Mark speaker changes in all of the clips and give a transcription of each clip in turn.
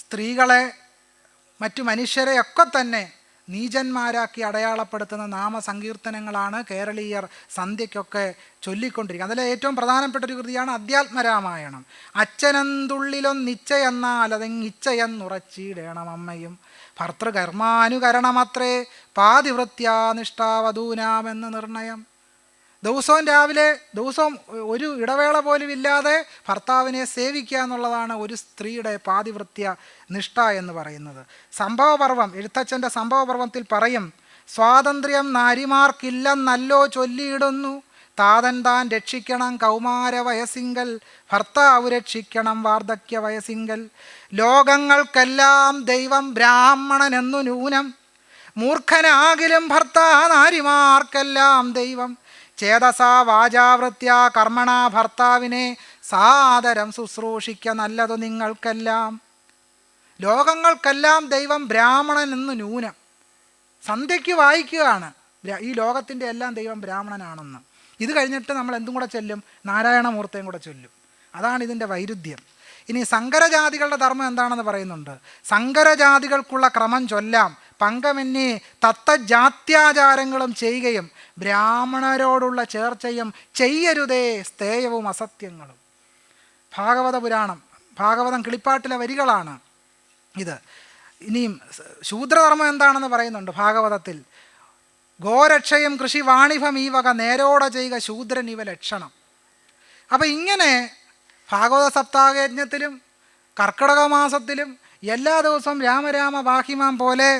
Speaker 1: സ്ത്രീകളെ മറ്റു മനുഷ്യരെയൊക്കെ തന്നെ നീചന്മാരാക്കി അടയാളപ്പെടുത്തുന്ന നാമസങ്കീർത്തനങ്ങളാണ് കേരളീയർ സന്ധ്യയ്ക്കൊക്കെ ചൊല്ലിക്കൊണ്ടിരിക്കുന്നത്. അതിലെ ഏറ്റവും പ്രധാനപ്പെട്ട ഒരു കൃതിയാണ് അധ്യാത്മരാമായണം. അച്ഛനെന്തുള്ളിലൊന്നിച്ചയെന്നാൽ അതെങ്ങിച്ചയെന്നുറച്ചിടേണം അമ്മയും. ഭർത്തൃകർമാനുകരണമത്രേ പാതിവൃത്യാനിഷ്ഠാവധൂനാമെന്ന് നിർണയം. ദിവസവും രാവിലെ ദിവസവും ഒരു ഇടവേള പോലും ഇല്ലാതെ ഭർത്താവിനെ സേവിക്കുക എന്നുള്ളതാണ് ഒരു സ്ത്രീയുടെ പാതിവൃത്യ നിഷ്ഠ എന്ന് പറയുന്നത്. സംഭവപർവം എഴുത്തച്ഛന്റെ സംഭവപർവത്തിൽ പറയും സ്വാതന്ത്ര്യം നാരിമാർക്കില്ലെന്നല്ലോ ചൊല്ലിയിടുന്നു. താതൻ താൻ രക്ഷിക്കണം കൗമാര വയസ്സിങ്കൽ ഭർത്താവ് രക്ഷിക്കണം വാർദ്ധക്യ വയസ്സിങ്കൽ. ലോകങ്ങൾക്കെല്ലാം ദൈവം ബ്രാഹ്മണനെന്നു നൂനം മൂർഖനാകിലും ഭർത്താ നാരിമാർക്കെല്ലാം ദൈവം ചേതസാ വാചാവൃത്യ കർമ്മണ ഭർത്താവിനെ സാദരം ശുശ്രൂഷിക്ക നല്ലതു നിങ്ങൾക്കെല്ലാം. ലോകങ്ങൾക്കെല്ലാം ദൈവം ബ്രാഹ്മണൻ എന്ന് ന്യൂനം. സന്ധ്യയ്ക്ക് വായിക്കുകയാണ്. ഈ ലോകത്തിന്റെ എല്ലാം ദൈവം ബ്രാഹ്മണനാണെന്ന്. ഇത് കഴിഞ്ഞിട്ട് നമ്മൾ എന്തും കൂടെ ചൊല്ലും? നാരായണമൂർത്തയും കൂടെ ചൊല്ലും. അതാണ് ഇതിന്റെ വൈരുദ്ധ്യം. ഇനി സങ്കരജാതികളുടെ ധർമ്മം എന്താണെന്ന് പറയുന്നുണ്ട്? സങ്കരജാതികൾക്കുള്ള ക്രമം ചൊല്ലാം. പങ്കമെന്നെ തത്തജാത്യാചാരങ്ങളും ചെയ്യുകയും ബ്രാഹ്മണരോടുള്ള ചേർച്ചയും ചെയ്യരുതേ സ്തേയവും അസത്യങ്ങളും. ഭാഗവത പുരാണം ഭാഗവതം കിളിപ്പാട്ടിലെ വരികളാണ് ഇത്. ഇനിയും ശൂദ്രധർമ്മം എന്താണെന്ന് പറയുന്നുണ്ട് ഭാഗവതത്തിൽ. ഗോരക്ഷയും കൃഷി വാണിഭം ഈ വക നേരോടെ ചെയ്യുക ശൂദ്രൻ ഇവ ലക്ഷണം. അപ്പം ഇങ്ങനെ ഭാഗവത സപ്താഹയജ്ഞത്തിലും കർക്കിടക മാസത്തിലും എല്ലാ ദിവസവും രാമരാമ ബാഹിമാം പോലെ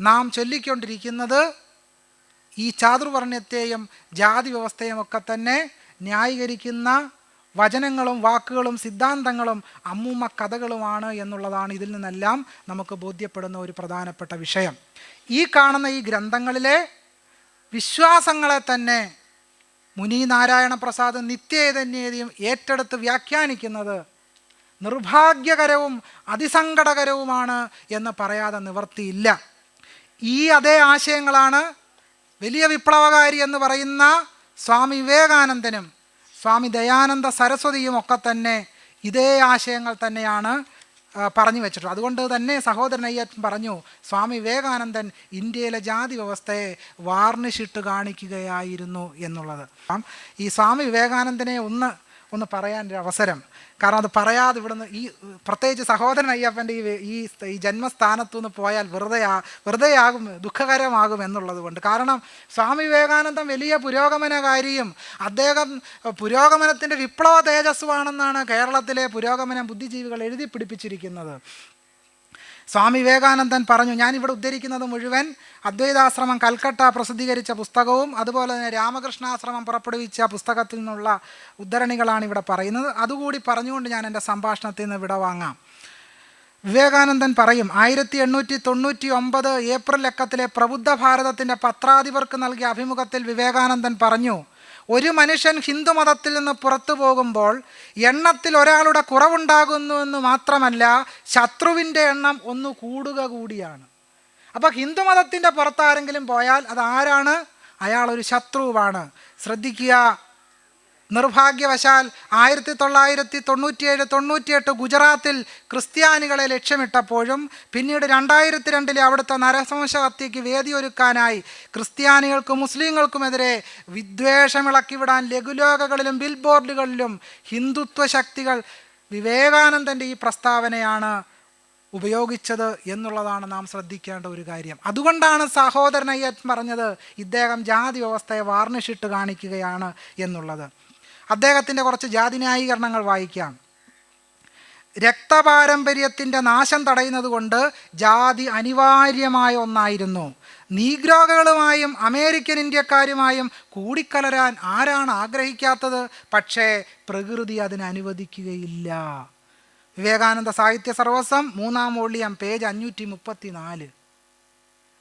Speaker 1: നാം ചൊല്ലിക്കൊണ്ടിരിക്കുന്നത് ഈ ചാതുർവർണയത്തെയും ജാതി വ്യവസ്ഥയും ഒക്കെ തന്നെ ന്യായീകരിക്കുന്ന വചനങ്ങളും വാക്കുകളും സിദ്ധാന്തങ്ങളും അമ്മൂമ്മ കഥകളുമാണ് എന്നുള്ളതാണ് ഇതിൽ നിന്നെല്ലാം നമുക്ക് ബോധ്യപ്പെടുന്ന ഒരു പ്രധാനപ്പെട്ട വിഷയം. ഈ കാണുന്ന ഈ ഗ്രന്ഥങ്ങളിലെ വിശ്വാസങ്ങളെ തന്നെ മുനി നാരായണ പ്രസാദ് നിത്യചൈതന്യതയും ഏറ്റെടുത്ത് വ്യാഖ്യാനിക്കുന്നത് നിർഭാഗ്യകരവും അതിസങ്കടകരവുമാണ് എന്ന് പറയാതെ നിവർത്തിയില്ല. ഈ അതേ ആശയങ്ങളാണ് വലിയ വിപ്ലവകാരി എന്ന് പറയുന്ന സ്വാമി വിവേകാനന്ദനും സ്വാമി ദയാനന്ദ സരസ്വതിയും ഒക്കെ തന്നെ ഇതേ ആശയങ്ങൾ തന്നെയാണ് പറഞ്ഞു വെച്ചിട്ടുള്ളത്. അതുകൊണ്ട് തന്നെ സഹോദരൻ അയ്യപ്പൻ പറഞ്ഞു സ്വാമി വിവേകാനന്ദൻ ഇന്ത്യയിലെ ജാതി വ്യവസ്ഥയെ വാർണിഷിട്ട് കാണിക്കുകയായിരുന്നു എന്നുള്ളത്. ഈ സ്വാമി വിവേകാനന്ദനെ ഒന്ന് ഒന്ന് പറയാൻ ഒരു അവസരം. കാരണം അത് പറയാതെ ഇവിടുന്ന് ഈ പ്രത്യേകിച്ച് സഹോദരൻ അയ്യപ്പന്റെ ഈ ഈ ജന്മസ്ഥാനത്തു നിന്ന് പോയാൽ വെറുതെ വെറുതെയാകും ദുഃഖകരമാകും എന്നുള്ളത് കൊണ്ട്. കാരണം സ്വാമി വിവേകാനന്ദൻ വലിയ പുരോഗമനകാരിയും അദ്ദേഹം പുരോഗമനത്തിന്റെ വിപ്ലവ തേജസ്സുവാണെന്നാണ് കേരളത്തിലെ പുരോഗമന ബുദ്ധിജീവികൾ എഴുതി പിടിപ്പിച്ചിരിക്കുന്നത്. സ്വാമി വിവേകാനന്ദൻ പറഞ്ഞു ഞാനിവിടെ ഉദ്ധരിക്കുന്നത് മുഴുവൻ അദ്വൈതാശ്രമം കൽക്കട്ട പ്രസിദ്ധീകരിച്ച പുസ്തകവും അതുപോലെ തന്നെ രാമകൃഷ്ണാശ്രമം പുറപ്പെടുവിച്ച പുസ്തകത്തിൽ നിന്നുള്ള ഉദ്ധരണികളാണ് ഇവിടെ പറയുന്നത്. അതുകൂടി പറഞ്ഞുകൊണ്ട് ഞാൻ എന്റെ സംഭാഷണത്തിൽ നിന്ന് വിടവാങ്ങാം വിവേകാനന്ദൻ പറയും ആയിരത്തി എണ്ണൂറ്റി തൊണ്ണൂറ്റി ഒമ്പത് ഏപ്രിൽ ലക്കത്തിലെ പ്രബുദ്ധ ഭാരതത്തിന്റെ പത്രാധിപർക്ക് നൽകിയ അഭിമുഖത്തിൽ വിവേകാനന്ദൻ പറഞ്ഞു ഒരു മനുഷ്യൻ ഹിന്ദുമതത്തിൽ നിന്ന് പുറത്തു പോകുമ്പോൾ എണ്ണത്തിൽ ഒരാളുടെ കുറവുണ്ടാകുന്നു എന്ന് മാത്രമല്ല ശത്രുവിന്റെ എണ്ണം ഒന്ന് കൂടുക കൂടിയാണ്. അപ്പോൾ ഹിന്ദുമതത്തിന്റെ പുറത്താരെങ്കിലും പോയാൽ അത് ആരാണ്? അയാൾ ഒരു ശത്രുവാണ്. ശ്രദ്ധിക്കുക. നിർഭാഗ്യവശാൽ ആയിരത്തി തൊള്ളായിരത്തി തൊണ്ണൂറ്റിയേഴ് തൊണ്ണൂറ്റിയെട്ട് ഗുജറാത്തിൽ ക്രിസ്ത്യാനികളെ ലക്ഷ്യമിട്ടപ്പോഴും പിന്നീട് രണ്ടായിരത്തി രണ്ടിലെ അവിടുത്തെ നരസംശ ഹത്യയ്ക്ക് വേദിയൊരുക്കാനായി ക്രിസ്ത്യാനികൾക്കും മുസ്ലിങ്ങൾക്കുമെതിരെ വിദ്വേഷമിളക്കിവിടാൻ ലഘുലോകകളിലും ബിൽ ബോർഡുകളിലും ഹിന്ദുത്വ ശക്തികൾ വിവേകാനന്ദന്റെ ഈ പ്രസ്താവനയാണ് ഉപയോഗിച്ചത് എന്നുള്ളതാണ് നാം ശ്രദ്ധിക്കേണ്ട ഒരു കാര്യം. അതുകൊണ്ടാണ് സഹോദരൻ അയ്യൻ പറഞ്ഞത് ഇദ്ദേഹം ജാതി വ്യവസ്ഥയെ വാർണിഷിട്ട് കാണിക്കുകയാണ് എന്നുള്ളത്. അദ്ദേഹത്തിന്റെ കുറച്ച് ജാതി ന്യായീകരണങ്ങൾ വായിക്കാം രക്തപാരമ്പര്യത്തിന്റെ നാശം തടയുന്നത് കൊണ്ട് ജാതി അനിവാര്യമായ ഒന്നായിരുന്നു. നീഗ്രോകളുമായും അമേരിക്കൻ ഇന്ത്യക്കാരുമായും കൂടിക്കലരാൻ ആരാണ് ആഗ്രഹിക്കാത്തത്? പക്ഷേ പ്രകൃതി അതിന് അനുവദിക്കുകയില്ല. വിവേകാനന്ദ സാഹിത്യ സർവസ്വം മൂന്നാം വോളിയം പേജ് അഞ്ഞൂറ്റി മുപ്പത്തി നാല്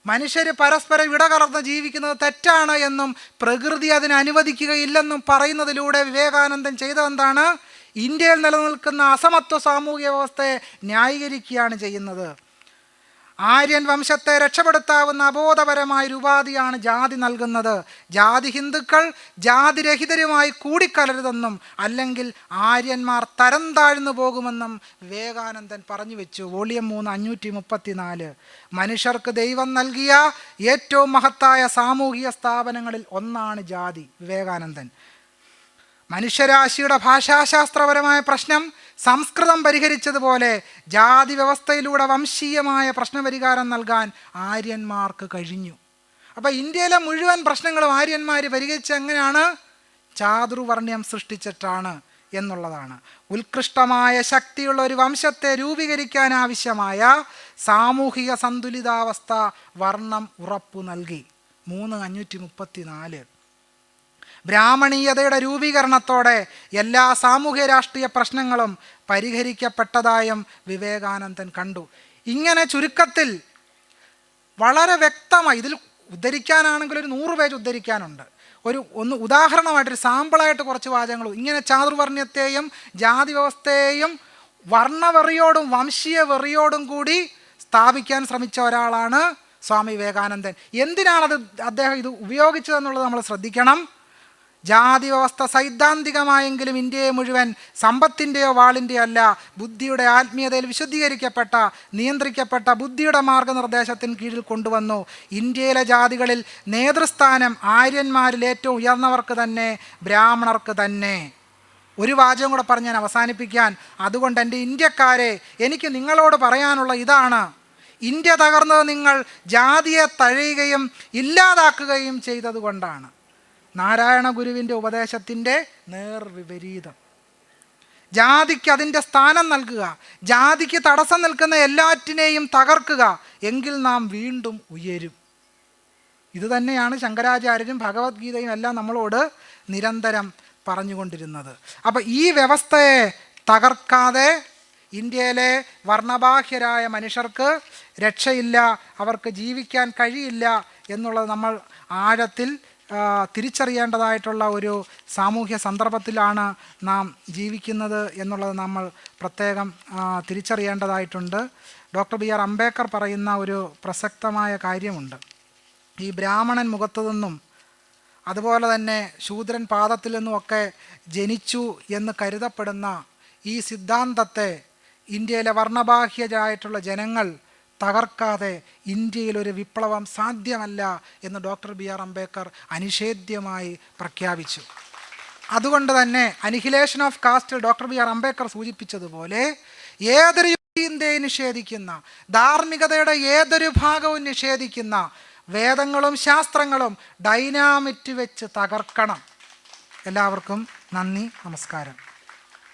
Speaker 1: മനുഷ്യർ പരസ്പരം ഇടകലർന്ന് ജീവിക്കുന്നത് തെറ്റാണ് എന്നും പ്രകൃതി അതിന് അനുവദിക്കുകയില്ലെന്നും പറയുന്നതിലൂടെ വിവേകാനന്ദൻ ചെയ്തതെന്താണ്? ഇന്ത്യയിൽ നിലനിൽക്കുന്ന അസമത്വ സാമൂഹ്യ വ്യവസ്ഥയെ ന്യായീകരിക്കുകയാണ് ചെയ്യുന്നത്. ആര്യൻ വംശത്തെ രക്ഷപ്പെടുത്താവുന്ന അബോധപരമായ ഉപാധിയാണ് ജാതി നൽകുന്നത്. ജാതി ഹിന്ദുക്കൾ ജാതിരഹിതരുമായി കൂടിക്കലരുതെന്നും അല്ലെങ്കിൽ ആര്യന്മാർ തരം താഴ്ന്നു പോകുമെന്നും വിവേകാനന്ദൻ പറഞ്ഞു വെച്ചു. വോളിയം മൂന്ന് അഞ്ഞൂറ്റി മുപ്പത്തിനാല്. മനുഷ്യർക്ക് ദൈവം നൽകിയ ഏറ്റവും മഹത്തായ സാമൂഹിക സ്ഥാപനങ്ങളിൽ ഒന്നാണ് ജാതി. വിവേകാനന്ദൻ. മനുഷ്യരാശിയുടെ ഭാഷാശാസ്ത്രപരമായ പ്രശ്നം സംസ്കൃതം പരിഹരിച്ചതുപോലെ ജാതി വ്യവസ്ഥയിലൂടെ വംശീയമായ പ്രശ്നപരിഹാരം നൽകാൻ ആര്യന്മാർക്ക് കഴിഞ്ഞു. അപ്പോൾ ഇന്ത്യയിലെ മുഴുവൻ പ്രശ്നങ്ങളും ആര്യന്മാർ പരിഹരിച്ച് എങ്ങനെയാണ്? ചാതുർവർണ്യം സൃഷ്ടിച്ചിട്ടാണ് എന്നുള്ളതാണ്. ഉത്കൃഷ്ടമായ ശക്തിയുള്ള ഒരു വംശത്തെ രൂപീകരിക്കാൻ ആവശ്യമായ സാമൂഹിക സന്തുലിതാവസ്ഥ വർണം ഉറപ്പു നൽകി. മൂന്ന് അഞ്ഞൂറ്റി മുപ്പത്തി നാല് ബ്രാഹ്മണീയതയുടെ രൂപീകരണത്തോടെ എല്ലാ സാമൂഹ്യ രാഷ്ട്രീയ പ്രശ്നങ്ങളും പരിഹരിക്കപ്പെട്ടതായും വിവേകാനന്ദൻ കണ്ടു. ഇങ്ങനെ ചുരുക്കത്തിൽ വളരെ വ്യക്തമായി ഇതിൽ ഉദ്ധരിക്കാനാണെങ്കിൽ ഒരു നൂറ് പേജ് ഉദ്ധരിക്കാനുണ്ട്. ഒരു ഒന്ന് ഉദാഹരണമായിട്ടൊരു സാമ്പിളായിട്ട് കുറച്ച് വാചകങ്ങൾ. ഇങ്ങനെ ചാതുർവർണയത്തെയും ജാതി വ്യവസ്ഥയെയും വർണവെറിയോടും വംശീയ വെറിയോടും കൂടി സ്ഥാപിക്കാൻ ശ്രമിച്ച ഒരാളാണ് സ്വാമി വിവേകാനന്ദൻ. എന്തിനാണത് അദ്ദേഹം ഇത് ഉപയോഗിച്ചതെന്നുള്ളത് നമ്മൾ ശ്രദ്ധിക്കണം. ജാതി വ്യവസ്ഥ സൈദ്ധാന്തികമായെങ്കിലും ഇന്ത്യയെ മുഴുവൻ സമ്പത്തിന്റെയോ വാളിന്റെയോ അല്ല ബുദ്ധിയുടെ ആത്മീയതയിൽ വിശുദ്ധീകരിക്കപ്പെട്ട നിയന്ത്രിക്കപ്പെട്ട ബുദ്ധിയുടെ മാർഗനിർദ്ദേശത്തിന് കീഴിൽ കൊണ്ടുവന്നു. ഇന്ത്യയിലെ ജാതികളിൽ നേതൃസ്ഥാനം ആര്യന്മാരിൽ ഏറ്റവും ഉയർന്നവർക്ക് തന്നെ ബ്രാഹ്മണർക്ക് തന്നെ. ഒരു വാചകം കൂടെ പറഞ്ഞ് ഞാൻ അവസാനിപ്പിക്കാൻ. അതുകൊണ്ട് എന്റെ ഇന്ത്യക്കാരെ എനിക്ക് നിങ്ങളോട് പറയാനുള്ള ഇതാണ്. ഇന്ത്യ തകർന്നത് നിങ്ങൾ ജാതിയെ തഴയുകയും ഇല്ലാതാക്കുകയും ചെയ്തതുകൊണ്ടാണ്. നാരായണ ഗുരുവിന്റെ ഉപദേശത്തിന്റെ നേർവിപരീതം. ജാതിക്ക് അതിന്റെ സ്ഥാനം നൽകുക ജാതിക്ക് തടസ്സം നിൽക്കുന്ന എല്ലാറ്റിനെയും തകർക്കുക എങ്കിൽ നാം വീണ്ടും ഉയരും. ഇത് തന്നെയാണ് ശങ്കരാചാര്യരും ഭഗവത്ഗീതയും എല്ലാം നമ്മളോട് നിരന്തരം പറഞ്ഞുകൊണ്ടിരുന്നത്. അപ്പം ഈ വ്യവസ്ഥയെ തകർക്കാതെ ഇന്ത്യയിലെ വർണബാഹ്യരായ മനുഷ്യർക്ക് രക്ഷയില്ല അവർക്ക് ജീവിക്കാൻ കഴിയില്ല എന്നുള്ളത് നമ്മൾ ആഴത്തിൽ തിരിച്ചറിയേണ്ടതായിട്ടുള്ള ഒരു സാമൂഹ്യ സന്ദർഭത്തിലാണ് നാം ജീവിക്കുന്നത് എന്നുള്ളത് നമ്മൾ പ്രത്യേകം തിരിച്ചറിയേണ്ടതായിട്ടുണ്ട്. ഡോക്ടർ ബി ആർ അംബേദ്കർ പറയുന്ന ഒരു പ്രസക്തമായ കാര്യമുണ്ട്. ഈ ബ്രാഹ്മണൻ മുഖത്തു നിന്നും അതുപോലെ തന്നെ ശൂദ്രൻ പാദത്തിൽ നിന്നുമൊക്കെ ജനിച്ചു എന്ന് കരുതപ്പെടുന്ന ഈ സിദ്ധാന്തത്തെ ഇന്ത്യയിലെ വർണബാഹ്യരായിട്ടുള്ള ജനങ്ങൾ തകർക്കാതെ ഇന്ത്യയിൽ ഒരു വിപ്ലവം സാധ്യമല്ല എന്ന് ഡോക്ടർ ബി ആർ അംബേദ്കർ അനിഷേധ്യമായി പ്രഖ്യാപിച്ചു. അതുകൊണ്ട് തന്നെ annihilation of caste doctor B R Ambedkar സൂചിപ്പിച്ചതുപോലെ ഏതൊരു ഇന്ത്യയെ നിഷേധിക്കുന്ന ധാർമ്മികതയുടെ ഏതൊരു ഭാഗവും നിഷേധിക്കുന്ന വേദങ്ങളും ശാസ്ത്രങ്ങളും ഡൈനാമിറ്റ് വെച്ച് തകർക്കണം. എല്ലാവർക്കും നന്ദി നമസ്കാരം.